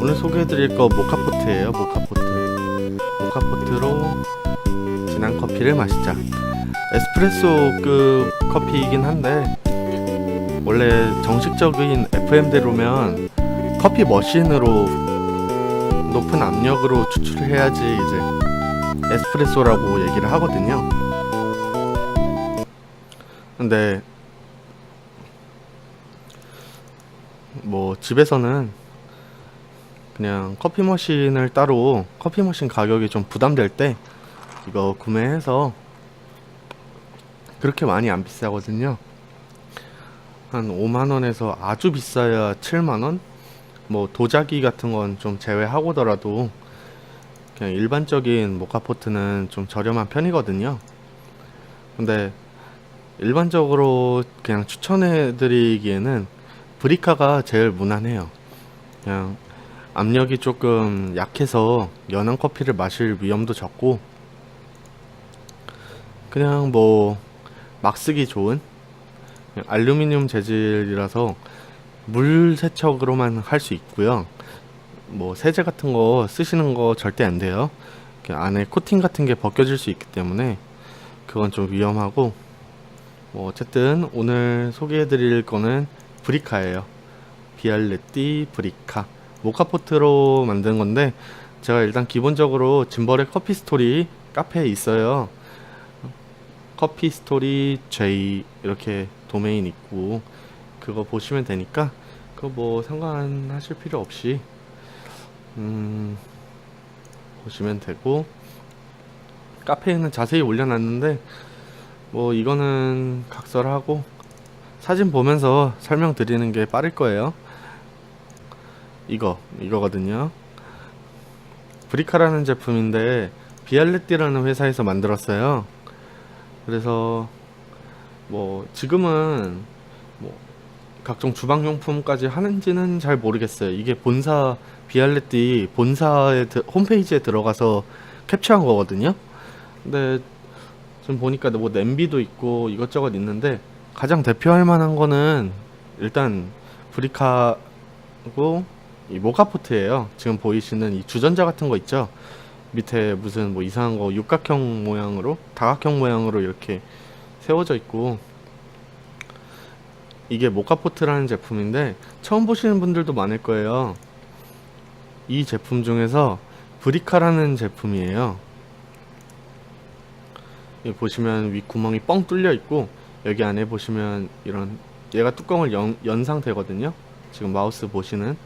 오늘 소개해드릴 거 모카포트예요 모카포트. 모카포트로 진한 커피를 마시자. 에스프레소급 커피이긴 한데 원래 정식적인 FM대로면 커피 머신으로 높은 압력으로 추출을 해야지 이제 에스프레소라고 얘기를 하거든요. 근데 뭐 집에서는 그냥 커피 머신을 따로 커피 머신 가격이 좀 부담될 때 이거 구매해서 그렇게 많이 안 비싸거든요. 한 5만 원에서 아주 비싸야 7만 원? 뭐 도자기 같은 건 좀 제외하고더라도 그냥 일반적인 모카포트는 좀 저렴한 편이거든요. 근데 일반적으로 그냥 추천해 드리기에는 브리카가 제일 무난해요. 그냥 압력이 조금 약해서 연한 커피를 마실 위험도 적고 그냥 뭐 막 쓰기 좋은 알루미늄 재질이라서 물 세척으로만 할 수 있고요. 뭐 세제 같은 거 쓰시는 거 절대 안 돼요. 안에 코팅 같은 게 벗겨질 수 있기 때문에 그건 좀 위험하고 뭐 어쨌든 오늘 소개해 드릴 거는 브리카예요. 비알레띠 브리카 모카포트로 만든 건데 제가 일단 기본적으로 짐벌의 커피 스토리 카페에 있어요. 커피 스토리 J 이렇게 도메인 있고 그거 보시면 되니까 그거 뭐 상관하실 필요 없이 음 보시면 되고 카페에는 자세히 올려놨는데 뭐 이거는 각설하고 사진 보면서 설명드리는 게 빠를 거예요. 이거 이거거든요. 브리카라는 제품인데 비알레띠라는 회사에서 만들었어요. 그래서 뭐 지금은 뭐 각종 주방용품까지 하는지는 잘 모르겠어요. 이게 본사 비알레띠 본사의 드- 홈페이지에 들어가서 캡처한 거거든요. 근데 지금 보니까 뭐 냄비도 있고 이것저것 있는데 가장 대표할 만한 거는 일단 브리카고 이 모카포트예요. 지금 보이시는 이 주전자 같은 거 있죠. 밑에 무슨 뭐 이상한 거 육각형 모양으로 다각형 모양으로 이렇게 세워져 있고 이게 모카포트라는 제품인데 처음 보시는 분들도 많을 거예요. 이 제품 중에서 브리카라는 제품이에요. 여기 보시면 윗 구멍이 뻥 뚫려 있고 여기 안에 보시면 이런 얘가 뚜껑을 연, 연 상태거든요. 지금 마우스 보시는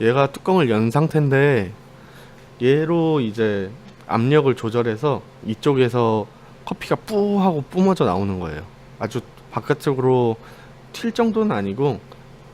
얘가 뚜껑을 연 상태인데 얘로 이제 압력을 조절해서 이쪽에서 커피가 뿌 하고 뿜어져 나오는 거예요. 아주 바깥쪽으로 튈 정도는 아니고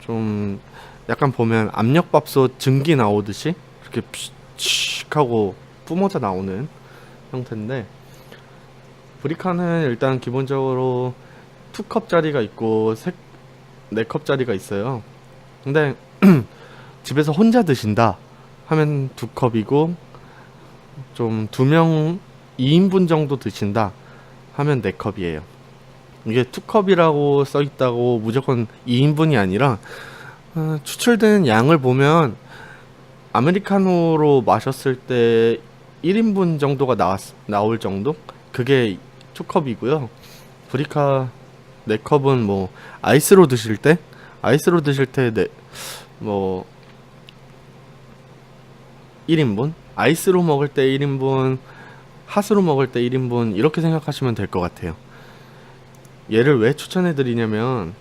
좀 약간 보면 압력밥솥 증기 나오듯이 이렇게 픽 하고 뿜어져 나오는 형태인데 브리카는 일단 기본적으로 2컵짜리가 있고 4컵짜리가 있어요. 근데 집에서 혼자 드신다 하면 두 컵이고 좀 두 명 2인분 정도 드신다 하면 네 컵이에요. 이게 투 컵이라고 써 있다고 무조건 2인분이 아니라 어, 추출되는 양을 보면 아메리카노로 마셨을 때 1인분 정도가 나왔, 나올 정도? 그게 투컵이고요. 브리카 4컵은 뭐 아이스로 드실 때 아이스로 드실 때 네, 뭐 1인분? 아이스로 먹을 때 1인분, 핫으로 먹을 때 1인분 이렇게 생각하시면 될 것 같아요. 얘를 왜 추천해 드리냐면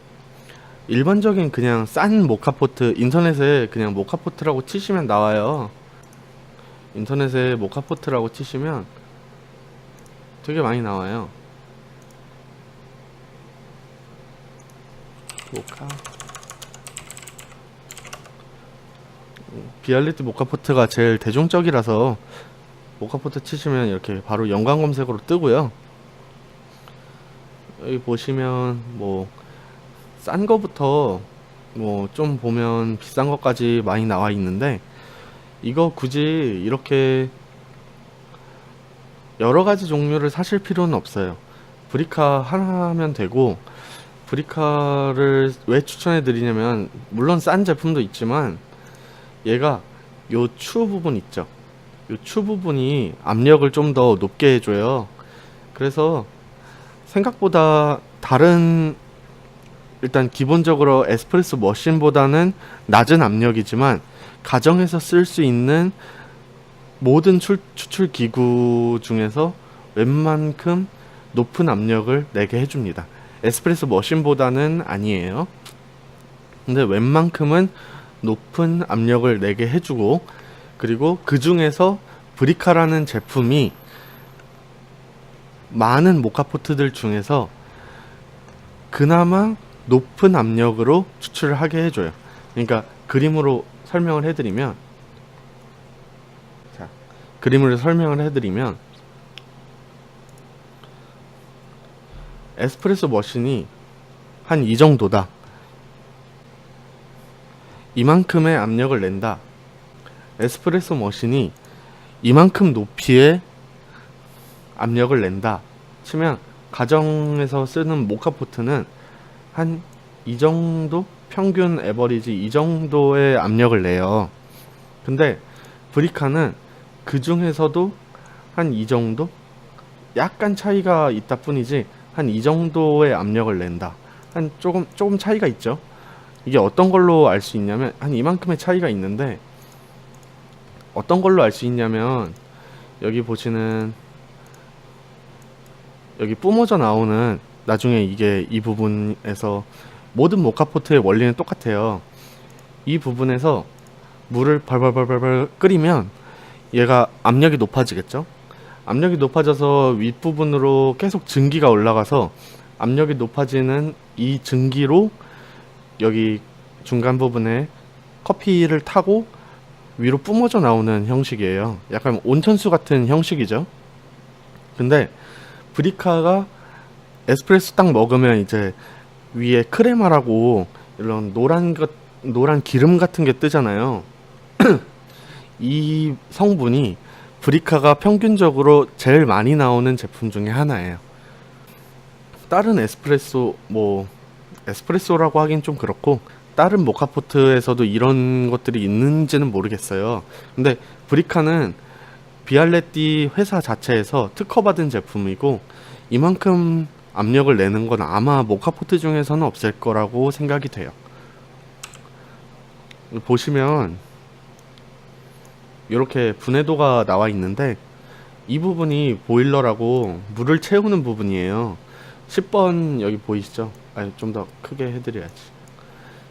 일반적인 그냥 싼 모카포트 인터넷에 그냥 모카포트라고 치시면 나와요. 인터넷에 모카포트라고 치시면 되게 많이 나와요. 모카 비알리티 모카포트가 제일 대중적이라서 모카포트 치시면 이렇게 바로 연관 검색으로 뜨고요. 여기 보시면 뭐 싼 거부터 뭐 좀 보면 비싼 것까지 많이 나와 있는데 이거 굳이 이렇게 여러 가지 종류를 사실 필요는 없어요. 브리카 하나 하면 되고 브리카를 왜 추천해 드리냐면 물론 싼 제품도 있지만 얘가 요 추 부분 있죠. 요 추 부분이 압력을 좀 더 높게 해줘요. 그래서 생각보다 다른 일단 기본적으로 에스프레소 머신보다는 낮은 압력이지만 가정에서 쓸 수 있는 모든 출, 추출 기구 중에서 웬만큼 높은 압력을 내게 해줍니다. 에스프레소 머신보다는 아니에요. 근데 웬만큼은 높은 압력을 내게 해주고 그리고 그 중에서 브리카라는 제품이 많은 모카포트들 중에서 그나마 높은 압력으로 추출을 하게 해줘요. 그러니까 그림으로 설명을 해드리면 자 그림으로 설명을 해드리면 에스프레소 머신이 한 이 정도다. 이만큼의 압력을 낸다. 에스프레소 머신이 이만큼 높이의 압력을 낸다. 치면 가정에서 쓰는 모카포트는 한 이 정도 평균 에버리지 이 정도의 압력을 내요. 근데 브리카는 그 중에서도 한 이 정도 약간 차이가 있다 뿐이지 한 이 정도의 압력을 낸다. 한 조금 조금 차이가 있죠. 이게 어떤 걸로 알 수 있냐면 한 이만큼의 차이가 있는데 어떤 걸로 알 수 있냐면 여기 보시는 여기 뿜어져 나오는 나중에 이게 이 부분에서 모든 모카포트의 원리는 똑같아요. 이 부분에서 물을 벌벌벌벌 끓이면 얘가 압력이 높아지겠죠? 압력이 높아져서 윗부분으로 계속 증기가 올라가서 압력이 높아지는 이 증기로 여기 중간 부분에 커피를 타고 위로 뿜어져 나오는 형식이에요. 약간 온천수 같은 형식이죠. 근데 브리카가 에스프레소 딱 먹으면 이제 위에 크레마라고 이런 노란 것 노란 기름 같은 게 뜨잖아요. 이 성분이 브리카가 평균적으로 제일 많이 나오는 제품 중에 하나예요. 다른 에스프레소 뭐 에스프레소라고 하긴 좀 그렇고 다른 모카포트에서도 이런 것들이 있는지는 모르겠어요. 근데 브리카는 비알레띠 회사 자체에서 특허받은 제품이고 이만큼 압력을 내는 건 아마 모카포트 중에서는 없을 거라고 생각이 돼요. 보시면 이렇게 분해도가 나와 있는데 이 부분이 보일러라고 물을 채우는 부분이에요. 10번 여기 보이시죠? 아니 좀 더 크게 해드려야지.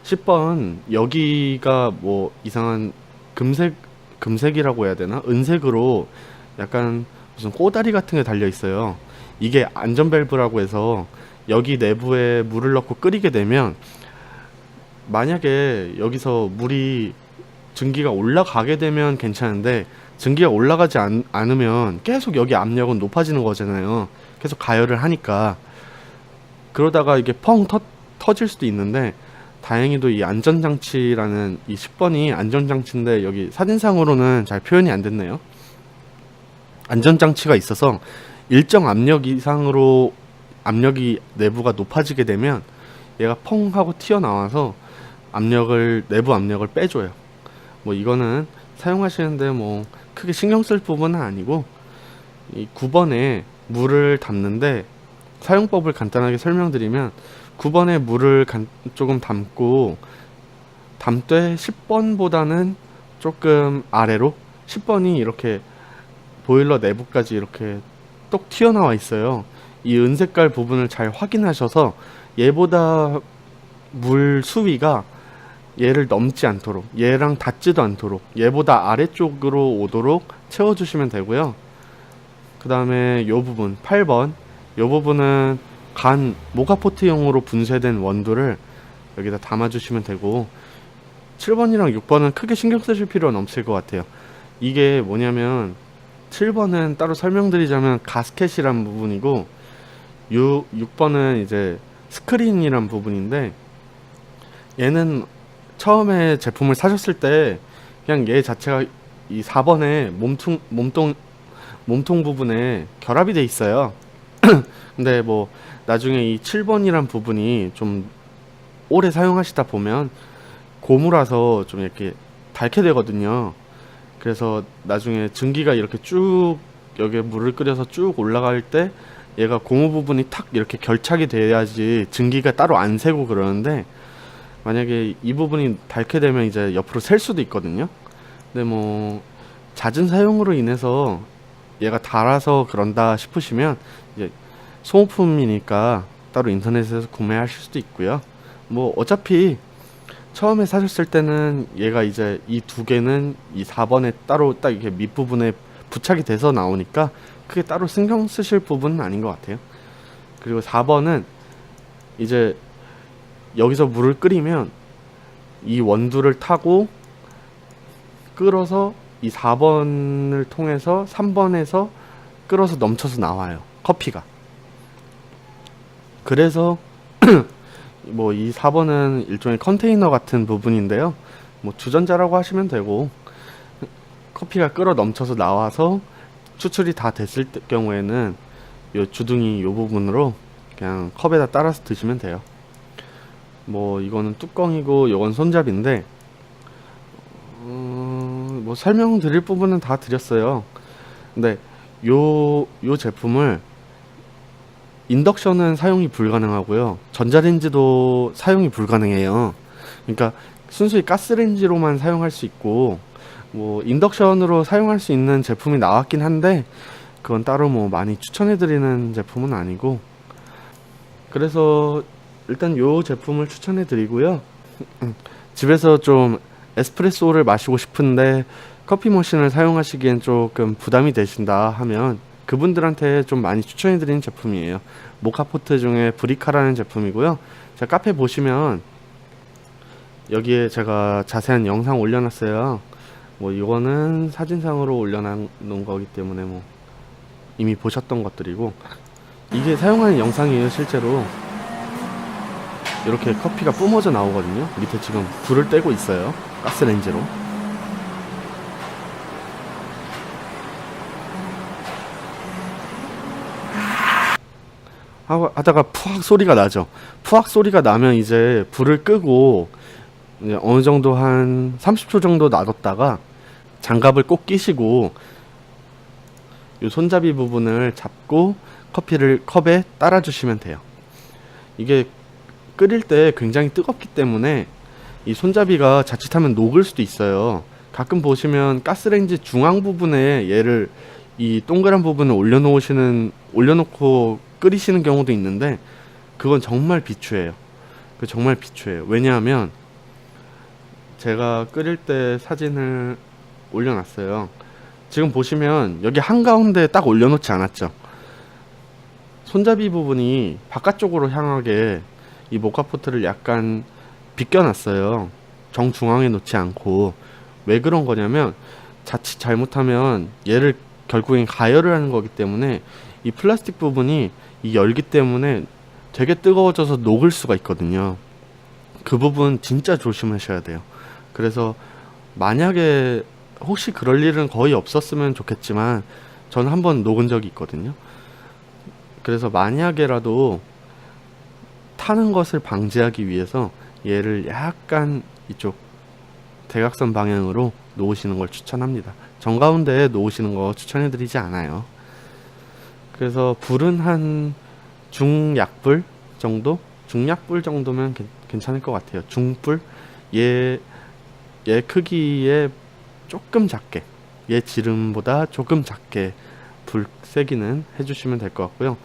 10번 여기가 뭐 이상한 금색 금색이라고 해야 되나? 은색으로 약간 무슨 꼬다리 같은 게 달려 있어요. 이게 안전 밸브라고 해서 여기 내부에 물을 넣고 끓이게 되면 만약에 여기서 물이 증기가 올라가게 되면 괜찮은데 증기가 올라가지 않, 않으면 계속 여기 압력은 높아지는 거잖아요. 계속 가열을 하니까 그러다가 이게 펑 터, 터질 수도 있는데 다행히도 이 안전장치라는 이 10번이 안전장치인데 여기 사진상으로는 잘 표현이 안 됐네요. 안전장치가 있어서 일정 압력 이상으로 압력이 내부가 높아지게 되면 얘가 펑 하고 튀어나와서 압력을 내부 압력을 빼줘요. 뭐 이거는 사용하시는데 뭐 크게 신경 쓸 부분은 아니고 이 9번에 물을 담는데 사용법을 간단하게 설명드리면 9번에 물을 간, 조금 담고 담되 10번보다는 조금 아래로 10번이 이렇게 보일러 내부까지 이렇게 똑 튀어나와 있어요. 이 은색깔 부분을 잘 확인하셔서 얘보다 물 수위가 얘를 넘지 않도록 얘랑 닿지도 않도록 얘보다 아래쪽으로 오도록 채워주시면 되고요. 그 다음에 요 부분 8번 요 부분은 간 모카포트용으로 분쇄된 원두를 여기다 담아주시면 되고 7번이랑 6번은 크게 신경 쓰실 필요는 없을 것 같아요. 이게 뭐냐면 7번은 따로 설명드리자면 가스켓이란 부분이고 6, 6번은 이제 스크린이란 부분인데 얘는 처음에 제품을 사셨을 때 그냥 얘 자체가 이 4번에 몸통 몸통 몸통 부분에 결합이 돼 있어요. 근데 뭐 나중에 이 7번이란 부분이 좀 오래 사용하시다 보면 고무라서 좀 이렇게 닳게 되거든요. 그래서 나중에 증기가 이렇게 쭉 여기에 물을 끓여서 쭉 올라갈 때 얘가 고무 부분이 탁 이렇게 결착이 돼야지 증기가 따로 안 새고 그러는데 만약에 이 부분이 닳게 되면 이제 옆으로 셀 수도 있거든요. 근데 뭐 잦은 사용으로 인해서 얘가 닳아서 그런다 싶으시면 이제 소모품이니까 따로 인터넷에서 구매하실 수도 있고요. 뭐 어차피 처음에 사셨을 때는 얘가 이제 이 두 개는 이 4번에 따로 딱 이렇게 밑부분에 부착이 돼서 나오니까 크게 따로 신경 쓰실 부분은 아닌 것 같아요. 그리고 4번은 이제 여기서 물을 끓이면 이 원두를 타고 끓어서 이 4번을 통해서 3번에서 끓어서 넘쳐서 나와요. 커피가. 그래서 뭐 이 4번은 일종의 컨테이너 같은 부분인데요. 뭐 주전자라고 하시면 되고 커피가 끓어 넘쳐서 나와서 추출이 다 됐을 때- 경우에는 요 주둥이 요 부분으로 그냥 컵에다 따라서 드시면 돼요. 뭐 이거는 뚜껑이고 이건 손잡이인데 음, 뭐 설명드릴 부분은 다 드렸어요. 근데 요, 요 제품을 인덕션은 사용이 불가능하고요. 전자레인지도 사용이 불가능해요. 그러니까 순수히 가스레인지로만 사용할 수 있고 뭐 인덕션으로 사용할 수 있는 제품이 나왔긴 한데 그건 따로 뭐 많이 추천해 드리는 제품은 아니고 그래서 일단 요 제품을 추천해 드리고요. 집에서 좀 에스프레소를 마시고 싶은데 커피 머신을 사용하시기엔 조금 부담이 되신다 하면 그분들한테 좀 많이 추천해 드리는 제품이에요. 모카포트 중에 브리카라는 제품이고요. 제 카페 보시면 여기에 제가 자세한 영상 올려놨어요. 뭐 이거는 사진상으로 올려놓은 거기 때문에 뭐 이미 보셨던 것들이고 이게 사용하는 영상이에요 실제로 이렇게 커피가 뿜어져 나오거든요. 밑에 지금 불을 떼고 있어요. 가스레인지로. 하고- 하다가 푸악 소리가 나죠. 푸악 소리가 나면 이제 불을 끄고 이제 어느 정도 한 30초 정도 놔뒀다가 장갑을 꼭 끼시고 이 손잡이 부분을 잡고 커피를 컵에 따라 주시면 돼요. 이게 끓일 때 굉장히 뜨겁기 때문에 이 손잡이가 자칫하면 녹을 수도 있어요. 가끔 보시면 가스레인지 중앙 부분에 얘를 이 동그란 부분을 올려놓으시는 올려놓고 끓이시는 경우도 있는데 그건 정말 비추해요. 그 정말 비추해요. 왜냐하면 제가 끓일 때 사진을 올려놨어요. 지금 보시면 여기 한가운데 딱 올려놓지 않았죠. 손잡이 부분이 바깥쪽으로 향하게 이 모카포트를 약간 비껴놨어요. 정중앙에 놓지 않고 왜 그런 거냐면 자칫 잘못하면 얘를 결국엔 가열을 하는 거기 때문에 이 플라스틱 부분이 이 열기 때문에 되게 뜨거워져서 녹을 수가 있거든요. 그 부분 진짜 조심하셔야 돼요. 그래서 만약에 혹시 그럴 일은 거의 없었으면 좋겠지만 저는 한 번 녹은 적이 있거든요. 그래서 만약에라도 타는 것을 방지하기 위해서 얘를 약간 이쪽 대각선 방향으로 놓으시는 걸 추천합니다. 정가운데에 놓으시는 거 추천해드리지 않아요. 그래서 불은 한 중약불 정도? 중약불 정도면 괜- 괜찮을 것 같아요. 중불? 얘, 얘 크기에 조금 작게, 얘 지름보다 조금 작게 불 세기는 해주시면 될 것 같고요.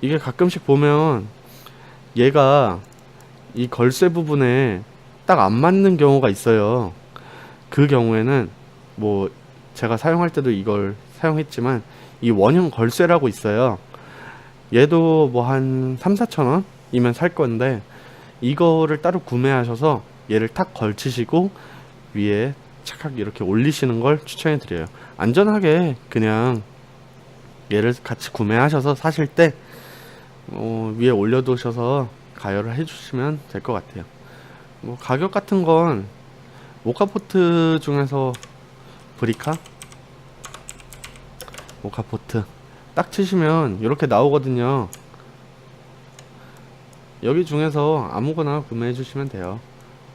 이게 가끔씩 보면 얘가 이 걸쇠 부분에 딱 안 맞는 경우가 있어요. 그 경우에는 뭐 제가 사용할 때도 이걸 사용했지만 이 원형 걸쇠라고 있어요. 얘도 뭐 한 3, 4천 원이면 살 건데 이거를 따로 구매하셔서 얘를 탁 걸치시고 위에 착착 이렇게 올리시는 걸 추천해 드려요. 안전하게 그냥 얘를 같이 구매하셔서 사실 때 어, 위에 올려두셔서 가열을 해주시면 될 것 같아요. 뭐 가격 같은 건 모카포트 중에서 브리카 모카포트 딱 치시면 이렇게 나오거든요. 여기 중에서 아무거나 구매해 주시면 돼요.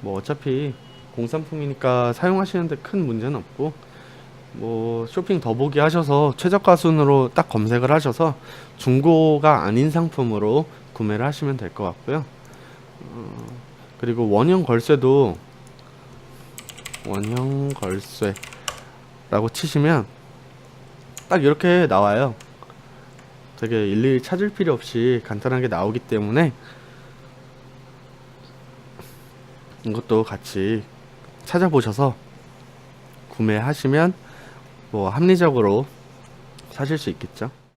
뭐 어차피 공산품이니까 사용하시는데 큰 문제는 없고 뭐 쇼핑 더보기 하셔서 최저가 순으로 딱 검색을 하셔서 중고가 아닌 상품으로 구매를 하시면 될 것 같고요. 어, 그리고 원형 걸쇠도 원형 걸쇠 라고 치시면 딱 이렇게 나와요. 되게 일일이 찾을 필요 없이 간단하게 나오기 때문에 이것도 같이 찾아보셔서 구매하시면 뭐 합리적으로 사실 수 있겠죠.